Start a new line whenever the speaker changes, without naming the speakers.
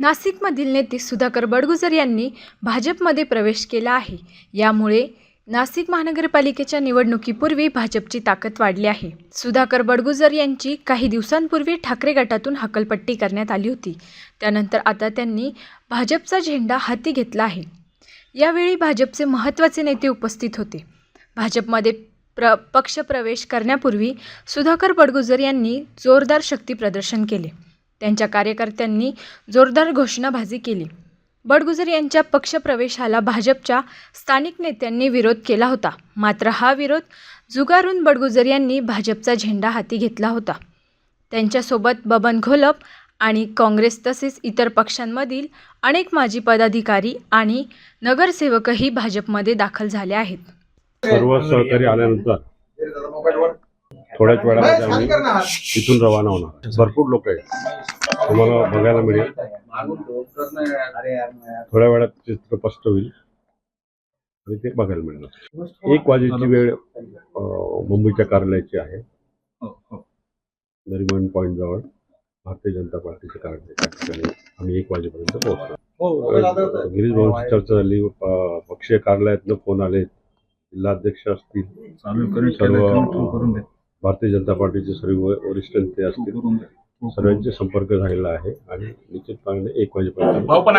नाशिकमधील नेते सुधाकर बडगुजर यांनी भाजपमध्ये प्रवेश केला आहे. यामुळे नाशिक महानगरपालिकेच्या निवडणुकीपूर्वी भाजपची ताकद वाढली आहे. सुधाकर बडगुजर यांची काही दिवसांपूर्वी ठाकरे गटातून हकलपट्टी करण्यात आली होती. त्यानंतर आता त्यांनी भाजपचा झेंडा हाती घेतला आहे. यावेळी भाजपचे महत्त्वाचे नेते उपस्थित होते. भाजपमध्ये प्र पक्षप्रवेश करण्यापूर्वी सुधाकर बडगुजर यांनी जोरदार शक्ती प्रदर्शन केले. त्यांच्या कार्यकर्त्यांनी जोरदार घोषणाबाजी केली. बडगुजर यांच्या पक्षप्रवेशाला भाजपच्या स्थानिक नेत्यांनी विरोध केला होता. मात्र हा विरोध जुगारून बडगुजर यांनी भाजपचा झेंडा हाती घेतला होता. त्यांच्यासोबत बबन घोलप आणि काँग्रेस तसेच इतर पक्षांमधील अनेक माजी पदाधिकारी आणि नगरसेवकही भाजपमध्ये दाखल झाले आहेत.
सर्व सहकारी आल्यानंतर थोड्याच वेळामध्ये आम्ही इथून रवाना होणार. भरपूर लोक आहेत. तुम्हाला बघायला मिळेल. थोड्या वेळात चित्र स्पष्ट होईल. आणि ते बघायला मिळणार. एक वाजेची वेळ मुंबईच्या कार्यालयाची आहे. नरिमन पॉईंट जवळ भारतीय जनता पार्टीचे कार्यालय. त्या ठिकाणी आम्ही एक वाजेपर्यंत पोहोचलो. गिरीश भाऊंची चर्चा झाली. पक्षीय कार्यालयातनं फोन आले जिल्हाध्यक्ष असतील. सर्व भारतीय जनता पार्टीचे सर्व वरिष्ठ नेते असतील सर्वांचे संपर्क झालेला आहे आणि निश्चितपणे एक वाजेपर्यंत